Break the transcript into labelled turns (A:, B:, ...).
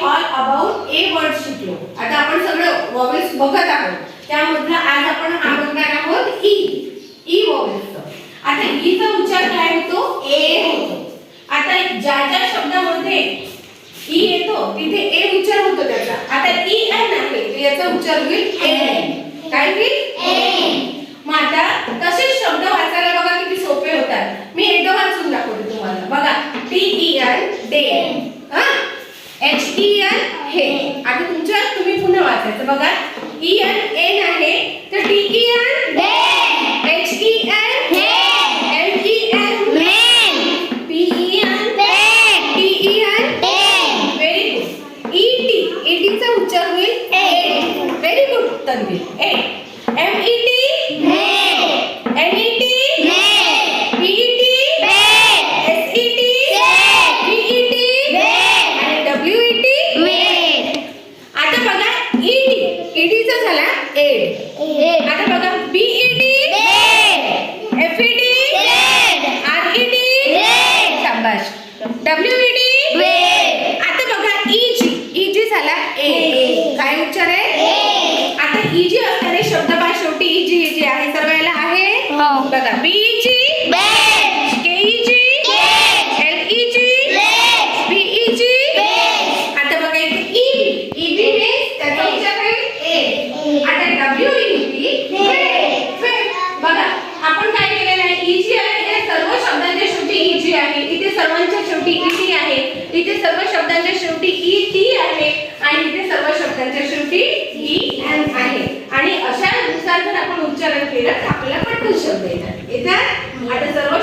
A: All about a word शिकलो. आता आपण सगळं वॉवेल्स बघत आहोत. त्यामधलं आज आपण हा बघणार आहोत ई ई वॉवेल्स आता ईचा उच्चार काय होतो? ए होतो. आता ज्या ज्या शब्दामध्ये ई येतो तिथे ए उच्चार होतो त्याचा. आता e ई एन आहे ते याचा उच्चार होईल ए काय होईल? ए मग तसे तसेच शब्द वाचायला बघा किती सोपे होतात. मी एकदा वाचून दाखवते तुम्हाला. बघा टी ई आर डे हा? एच ई एन हे. आता तुमच्या तुम्ही पुन्हा वाचायचं. बघा. ई एन एन आहे. तर T E N H E N M E N P E N T E N very good E T E टीचा उच्चार होईल at very good Tanveer at T E टीचा झाला एड आता बघा B E T F E T R E T शाबाश W E T आता बघा ई जी ई जी झाला ए काय उच्चार आहे? आता ई जी असणारे शब्द बा शेवटी. ई जी आहे सर्वायला आहे? बघा B G K E G L E G B E G आता बघा इथे ई बी ई बी हे त्याचा उच्चार आहे ए आता डब्ल्यू ई टी बघा आपण काय केलेलं आहे ई जी आहे हे सर्व शब्दांच्या शेवटी ई जी आहे शब्दांच्या शेवटी ई टी आहे. इथे सर्व शब्दांच्या शेवटी ई टी आहे आणि इथे सर्व शब्दांच्या शेवटी ई एन आहे. आणि अशा नुसार जर आपण उच्चारण केलं तर आपल्याला पटकन शब्द येतात. येतात? आता सर्व